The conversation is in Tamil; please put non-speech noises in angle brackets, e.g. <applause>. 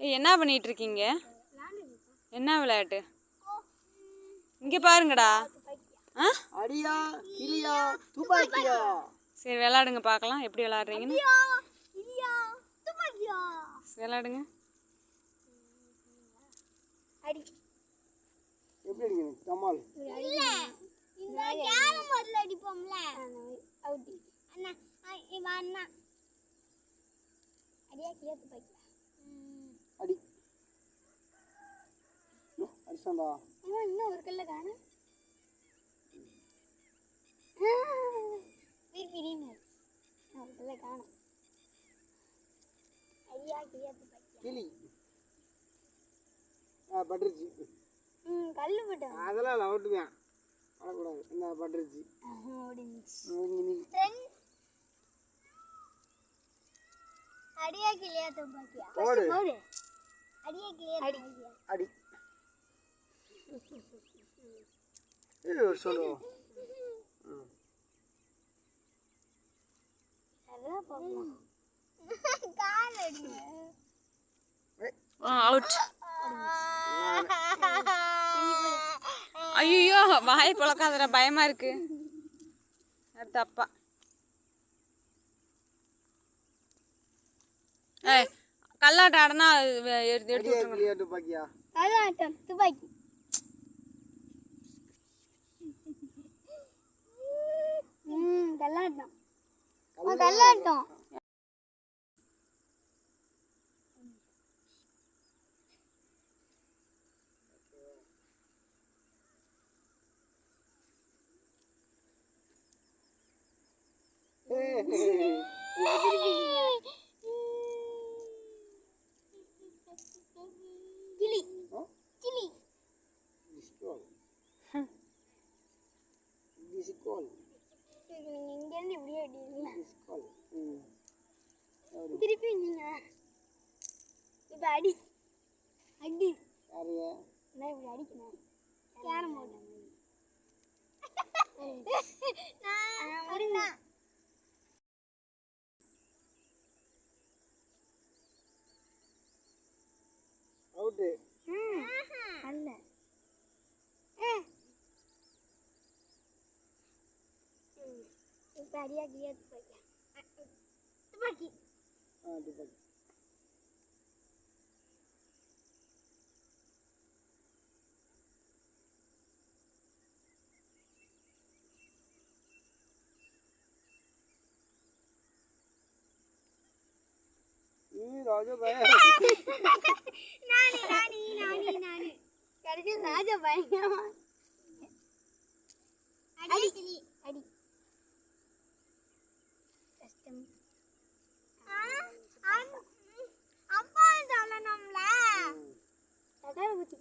ஏய் என்ன பண்ணிட்டு இருக்கீங்க என்ன விளையாட்டு? இங்கே பாருங்கடா. ஆ? அடியா கிளியா துப்பாக்கியா? சரி விளையாடுங்க பார்க்கலாம். எப்படி விளையாடுறீங்கன்னு. விளையாடுங்க. அடி. எப்படி அடிக்கணும்? கமால் இல்ல இந்த கேரம் போர்ட்ல அடிப்போம்ல. அண்ணா அண்ணா. அடியா கிளியா துப்பாக்கியா? அடி. இவன் இன்னும் ஒரு கல்ல காணும். <laughs> ஒரு கல்ல காணும். ஐயா கிளியா கிளி. ஆ பட்டுருச்சு ம் கல்லு போட்டோம் அதெல்லாம் நான் ஓட்டுவேன் வரக்கூடாது. என்ன பட்டுருச்சு முடிஞ்சு நீ அடியா கிளியா துப்பாக்கியா? போடு போடு அடியா கிளியா அடி. ஒரு அவுட் <laughs> ஐயோ வாய் புழக்காதடா பயமா இருக்கு. அடுத்து அப்பா கல்லாட்டம் ஆடினா எடுத்து எடுத்து துப்பாக்கியா? கல்லாட்டம் துப்பாக்கி. கல்லாட்டம். கல்லாட்டம். கிளி கிளி டிஸ்கோல் நீங்க இங்கேருந்து இப்படியே அடிக்கிறீங்க டிஸ்கோல் ம். திருப்பி நீங்க இப்ப அடி. அடி. யாரையா நான் இப்படி அடிக்கணும் கேரம் போர்டு. நான் அவுட்டு இப்ப அடியா கிளியா துப்பாக்கியா துப்பாக்கி ஆ துப்பாக்கி நீ ராஜா பய நானி நானி நானி நானி கடைசி ராஜா பயங்கரமா கஷ்டம் சொல்லணும்ல? தகார குத்தி